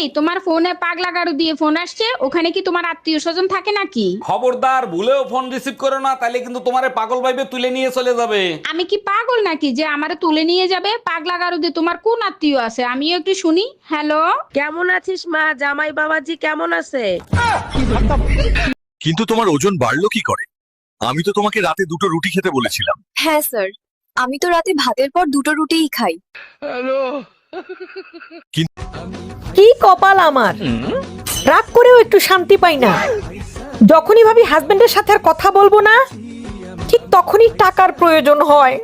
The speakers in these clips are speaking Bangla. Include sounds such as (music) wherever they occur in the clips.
এই তোমার ফোনে পাগলা গাড়ু দিয়ে ফোন আসছে ওখানে কি তোমার আত্মীয় স্বজন থাকে নাকি? খবরদার ভুলেও ফোন রিসিভ করো না তাহলে কিন্তু তোমারে পাগল ভাইবে তুলে নিয়ে চলে যাবে। আমি কি পাগল নাকি যে আমারে তুলে নিয়ে যাবে? পাগলা গাড়ু দিয়ে তোমার কোন আত্মীয় আছে? আমিও একটু শুনি। হ্যালো কেমন আছিস মা? জামাই বাবাজি কেমন আছে? কিন্তু তোমার ওজন বাড়লো কি করে? আমি তো তোমাকে রাতে দুটো রুটি খেতে বলেছিলাম। হ্যাঁ স্যার। আমি তো রাতে ভাতের পর দুটো রুটিই খাই। কি কপাল আমার? রাগ করেও একটু শান্তি পাই না। যখনই ভাবি হাজবেন্ডের সাথে আর কথা বলব না, ঠিক তখনই টাকার প্রয়োজন হয়।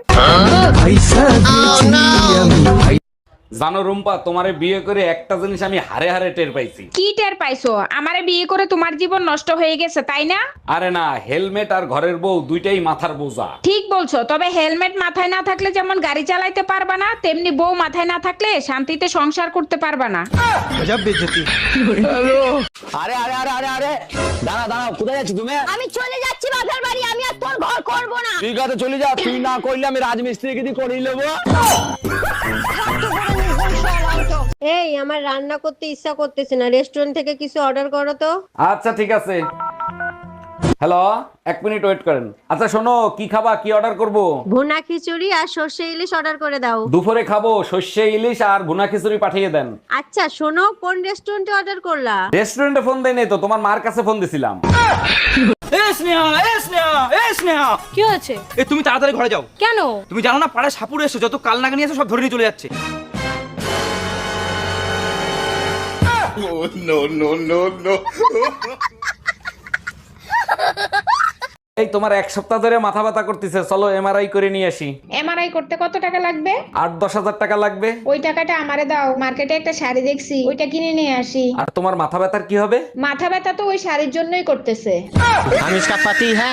জানো রুম্পা তোমারে বিয়ে করে একটা জিনিস আমি হারে হারে টের পাইছি। কি টের পাইছো? আমারে বিয়ে করে তোমার জীবন নষ্ট হয়ে গেছে তাই না? আরে না হেলমেট আর ঘরের বউ দুইটাই মাথার বোঝা। ঠিক বলছো তবে হেলমেট মাথায় না থাকলে যেমন গাড়ি চালাইতে পারবা না তেমনি বউ মাথায় না থাকলে শান্তিতে সংসার করতে পারবা না। আরে আরে আরে আরে আরে দাঁড়া দাঁড়া কোথায় যাচ্ছি তুমি? আমি চলে যাচ্ছি বাপের বাড়ি আমি আর তোর ঘর করব না। ঠিক আছে চলে যা তুই না করলে আমি রাজমিস্ত্রিকে দিয়ে করিয়ে নেব। এই আমার রান্না করতে ইচ্ছা করতেছে না। রেস্টুরেন্ট থেকে কিছু অর্ডার করো তো। আচ্ছা ঠিক আছে। হ্যালো এক মিনিট ওয়েট করেন। আচ্ছা শোনো কি খাবা? কি অর্ডার করব? ভুনা খিচুড়ি আর সর্ষে ইলিশ অর্ডার করে দাও। দুপুরে খাব সর্ষে ইলিশ আর ভুনা খিচুড়ি পাঠিয়ে দেন। আচ্ছা শোনো কোন রেস্টুরেন্টে অর্ডার করলা? রেস্টুরেন্টে ফোন দেয় নাই তো তোমার মার কাছে ফোন দিছিলাম। স্নেহা এ স্নেহা কি হয়েছে? এ তুমি তাড়াতাড়ি ঘরে যাও। কেন? তুমি জানো না পাড়ায় সাপুর এসে যত কাল নাগানি আছে সব ধরে নিয়ে চলে যাচ্ছে। এই তোমার এক সপ্তাহ ধরে মাথা ব্যথা করতেছে চলো এমআরআই করে নিয়ে আসি এমআরআই করতে কত টাকা লাগবে আট দশ হাজার টাকা লাগবে ওই টাকাটা আমারে দাও মার্কেটে একটা শাড়ি দেখছি ওইটা কিনে নিয়ে আসি আর তোমার মাথা ব্যথার কি হবে মাথা ব্যথা তো ওই শাড়ির জন্যই করতেছে हम इसका पति है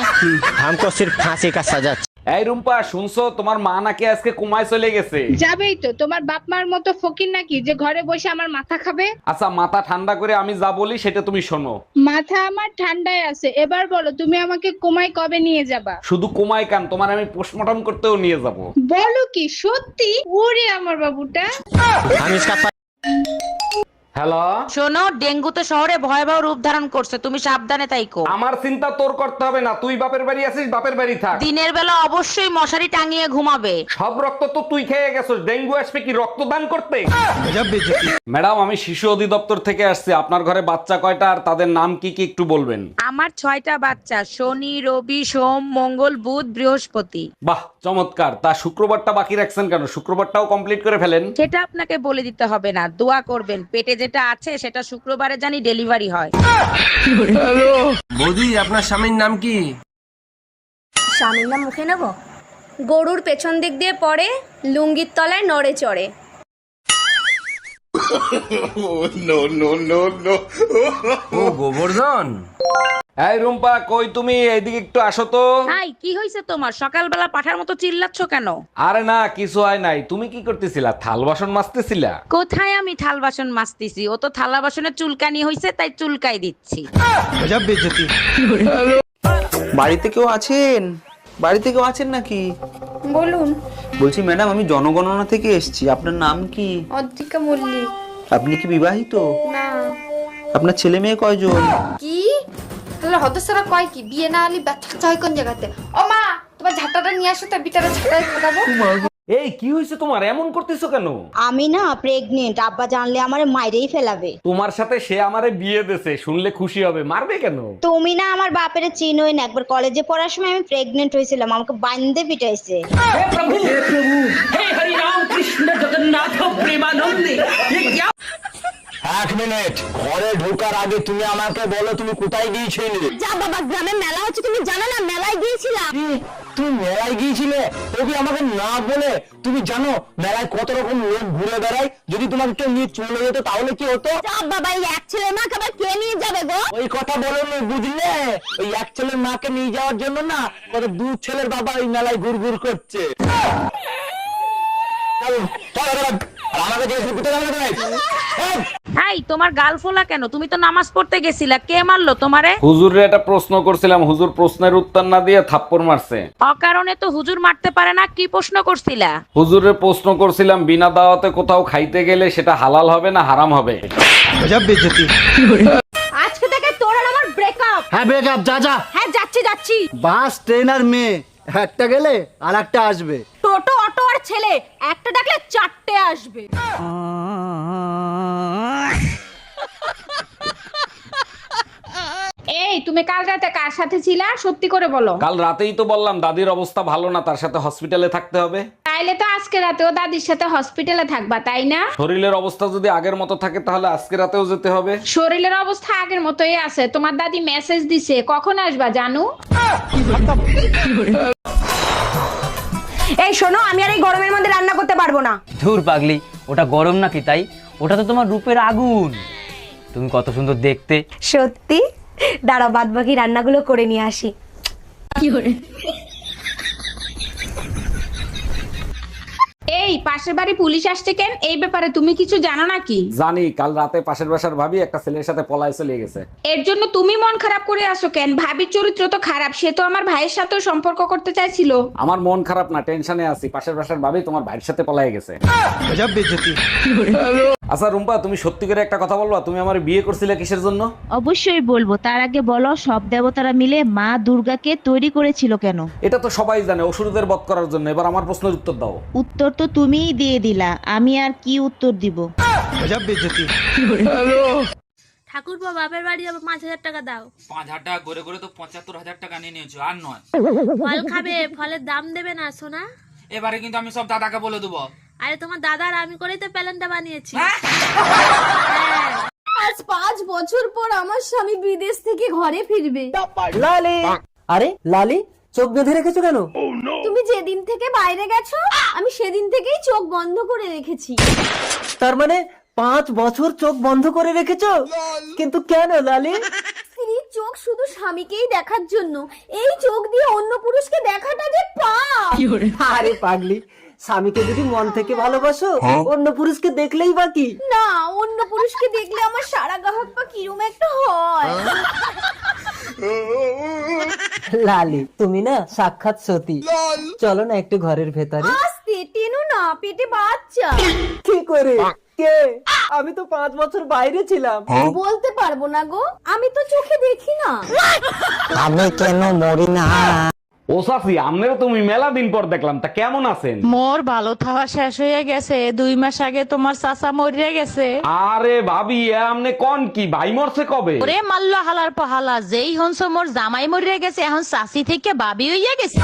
हमको सिर्फ फांसी का सजा এই রুম্পা শুনছো? তোমার মা নাকি আজকে কুমায় চলে গেছে। যাবেই তো। তোমার বাপ মার মতো ফকির নাকি যে ঘরে বসে আমার মাথা খাবে? আচ্ছা মাথা ঠান্ডা করে আমি যা বলি সেটা তুমি শোনো। মাথা আমার ঠান্ডায় আছে। এবার বলো তুমি আমাকে কুমায় কবে নিয়ে যাবা? শুধু কুমায় কান? তোমার আমি পোস্টমর্টম করতেও নিয়ে যাব। বলো কি? সত্যি? ওরে আমার বাবুটা। আমি হ্যালো? শোনো ডেঙ্গু তো শহরে ভয়াবহ রূপ ধারণ করছে তুমি সাবধানে তাইকো আমার চিন্তা তোর করতে হবে না তুই বাপের বাড়ি আছিস বাপের বাড়ি থাক। দিনের বেলা অবশ্যই মশারি টাঙিয়ে ঘুমাবে। সব রক্ত তো তুই খেয়ে গেছিস ডেঙ্গু আসবে কি রক্তদান করতে? ম্যাডাম আমি শিশু অধিদপ্তর থেকে আসছি আপনার ঘরে বাচ্চা কয়টা আর তাদের নাম কি কি একটু বলবেন? আমার ছয়টা বাচ্চা শনি রবি সোম মঙ্গল বুধ বৃহস্পতি। বাহ চমৎকার। তা শুক্রবারটা বাকি রাখছেন কেন? শুক্রবারটাও কমপ্লিট করে ফেলেন? সেটা আপনাকে বলে দিতে হবে না দোয়া করবেন পেটে যেটা আছে সেটা শুক্রবারে জানি ডেলিভারি হয়। বৌদি আপনার স্বামীর নাম কি? স্বামীর নাম মুখে নেব? গরুর পেছন দিক দিয়ে পড়ে লুঙ্গির তলায় নড়ে চড়ে। ও গোবর্ধন। এই রুম্পা কই তুমি? এইদিকে একটু আসো তো। হাই কি হয়েছে তোমার? সকালবেলা পাঠার মতো চিল্লাচ্ছ কেন? আরে না কিছু হয় নাই। তুমি কি করতেছিলা? থাল বাসন মাজতেছিলা? কোথায় আমি থাল বাসন মাজতেছি? ও তো থালা বাসনের চুলকানি হয়েছে তাই চুলকাই দিচ্ছি। বাড়িতে কেউ আছেন? বাড়িতে কেউ আছেন নাকি? বলুন। বলছি ম্যাডাম আমি জনগণনা থেকে এসেছি। আপনার নাম কি? অদ্রিকা মল্লিক। আপনি কি বিবাহিত? না। আপনার ছেলে মেয়ে কয়জন? কি? তাহলে হতসারা কয় কি বিয়ে না হলে বাচ্চা চাই কোন জায়গাতে ও মা তোমার ঝাঁটাটা নিয়ে আসো তো বিটারে ঝাঁটায় ফোটাবো এই কি হয়েছে তোমার এমন করতেছো কেন আমি না প্রেগনেন্ট আব্বা জানলে আমার মাইরেই ফেলাবে তোমার সাথে সে আমারে বিয়ে দেছে শুনলে খুশি হবে মারবে কেন তুমি না আমার বাপের চিনোই না একবার কলেজে পড়ার সময় আমি প্রেগনেন্ট হয়েছিলাম আমাকে বান্ধে পিটাইছে এক মিনিট। ঘরে ঢোকার আগে তুমি আমাকে বলো তুমি কোথায় গিয়েছিলে? যা বাবা গ্রামে মেলা হচ্ছে তুমি জানো না মেলায় গিয়েছিলাম। কি? তুমি মেলায় গিয়েছিলে? ওকে আমাকে না বলে তুমি জানো মেলায় কত রকম লোক ঘুরে বেড়ায়? যদি তোমাকে কেউ নিয়ে চলে যেত তাহলে কি হতো? যা বাবা এই এক ছেলে মা আবার কে নিয়ে যাবে গো? ওই কথা বলো না বুঝলে? ওই এক ছেলের মাকে নিয়ে যাওয়ার জন্য না কত দু ছেলের বাবা ওই মেলায় ঘুর ঘুর করছে। (laughs) চলো, চলো, চলো। আর আমাকে জিজ্ঞেস করে যাবে তুমি? এই, তোমার গাল ফোলা কেন? তুমি তো নামাজ পড়তে গেছিলা কে মারলো তোমারে? হুজুরে একটা প্রশ্ন করছিলাম হুজুর প্রশ্নের উত্তর না দিয়ে থাপ্পড় মারছে। অকারণে তো হুজুর মারতে পারে না কি প্রশ্ন করছিলা? হুজুরের প্রশ্ন করছিলাম বিনা দাওয়াতে কোথাও খাইতে গেলে সেটা হালাল হবে না হারাম হবে? আজকে থেকে তোর আর আমার ব্রেকআপ হ্যাঁ ব্রেকআপ যা যা। হ্যাঁ যাচ্ছি যাচ্ছি। বাস ট্রেন আর মেয়ে। একটা গেলে আর একটা আসবে। টোটো অটো আর ছেলে একটা ডাকলে চারটে আসবে। এই তুমি কাল রাতে কার সাথে ছিলা? সত্যি করে বলো। কাল রাতেই তো বললাম দাদির অবস্থা ভালো না তার সাথে হসপিটালে থাকতে হবে। তাইলে তো আজকে রাতেও দাদির সাথে হসপিটালে থাকবা তাই না? শরীরের অবস্থা যদি আগের মতো থাকে তাহলে আজকে রাতেও যেতে হবে। শরীরের অবস্থা আগের মতোই আছে। তোমার দাদি মেসেজ দিছে কখন আসবা জানু? এই শোনো আমি আর এই গরমের মধ্যে রান্না করতে পারব না। ধুর পাগলি ওটা গরম নাকি তাই? ওটা তো তোমার রূপের আগুন। তুমি কত সুন্দর দেখতে। সত্যি? দাঁড়াও বাদ বাকি রান্নাগুলো করে নিয়ে আসি। এই পাশের বাড়ি পুলিশ আসছে কেন? এই ব্যাপারে তুমি কিছু জানো নাকি? জানি কাল রাতে পাশের বাসার ভাবি একটা ছেলের সাথে পলায় চলে গেছে। এর জন্য তুমি মন খারাপ করে আসো কেন? ভাবির চরিত্র তো খারাপ সে তো আমার ভাইয়ের সাথেও সম্পর্ক করতে চাইছিল। আমার মন খারাপ না টেনশনে আছি। পাশের বাসার ভাবি তোমার ভাইয়ের সাথে পলায় গেছে। আচ্ছা রুম্পা তুমি সত্যি করে একটা কথা বলবা? তুমি আমার বিয়ে করছিলে কিসের জন্য? অবশ্যই বলব। তার আগে বলো সব দেবতারা মিলে মা দুর্গাকে তৈরি করেছিল কেন? এটা তো সবাই জানে অসুরদের বধ করার জন্য। এবার আমার প্রশ্নের উত্তর দাও। উত্তর তো তুমিই দিয়ে দিলা। আমি আর কি উত্তর দিব? ঠাকুর বাপের বাড়ি যাব পাঁচ হাজার টাকা দাও। পাঁচ হাজার টাকা করে করে তো পঁচাত্তর হাজার টাকা নিয়ে নিয়েছো আর নয়। ফল খাবে ফলের দাম দেবে না সোনা? এবারে কিন্তু আমি সব দাদাকে বলে দেবো। আরে তোমার দাদা আর আমি করেই তো প্যালেনটা বানিয়েছি। আজ পাঁচ বছর পর আমার স্বামী বিদেশ থেকে ঘরে ফিরবে। লালি! আরে লালি চোখ বেঁধে রেখেছো কেন? তুমি যেদিন থেকে বাইরে গেছো আমি সেদিন থেকেই চোখ বন্ধ করে রেখেছি। তার মানে পাঁচ বছর চোখ বন্ধ করে রেখেছো? কিন্তু কেন লালি? স্ত্রীর চোখ শুধু স্বামীকেই দেখার জন্য। এই চোখ দিয়ে অন্য পুরুষকে দেখাটা যে পাপ! আরে পাগলি স্বামীকে যদি মন থেকে ভালোবাসো অন্য পুরুষকে দেখলেই বাকি না অন্য পুরুষকে দেখলে আমার সারা গাহক পা কিরম একটা হয়। লালি তুমি না সাক্ষাৎ সতী। চলো না একটু ঘরের ভেতরে। আস্তে টেনো না পেটে বাচ্চা। কি করে? কে? আমি তো পাঁচ বছর বাইরে ছিলাম। বলতে পারব না গো আমি তো চোখে দেখি না। আমি কেন মরি না? ও সাফি আমনেরও তুমি মেলা দিন পর দেখলাম তা কেমন আছেন? মোর ভালো থাওয়া শেষ হয়ে গেছে দুই মাস আগে তোমার চাচা মরিয়া গেছে। আরে ভাবি এ আমনে কোন কি ভাই মরছে কবে? ওরে মাল্লা হালার পাহালা যেই হনস মোর জামাই মরিয়া গেছে এখন চাচি থেকে বাবি হইয়া গেছে।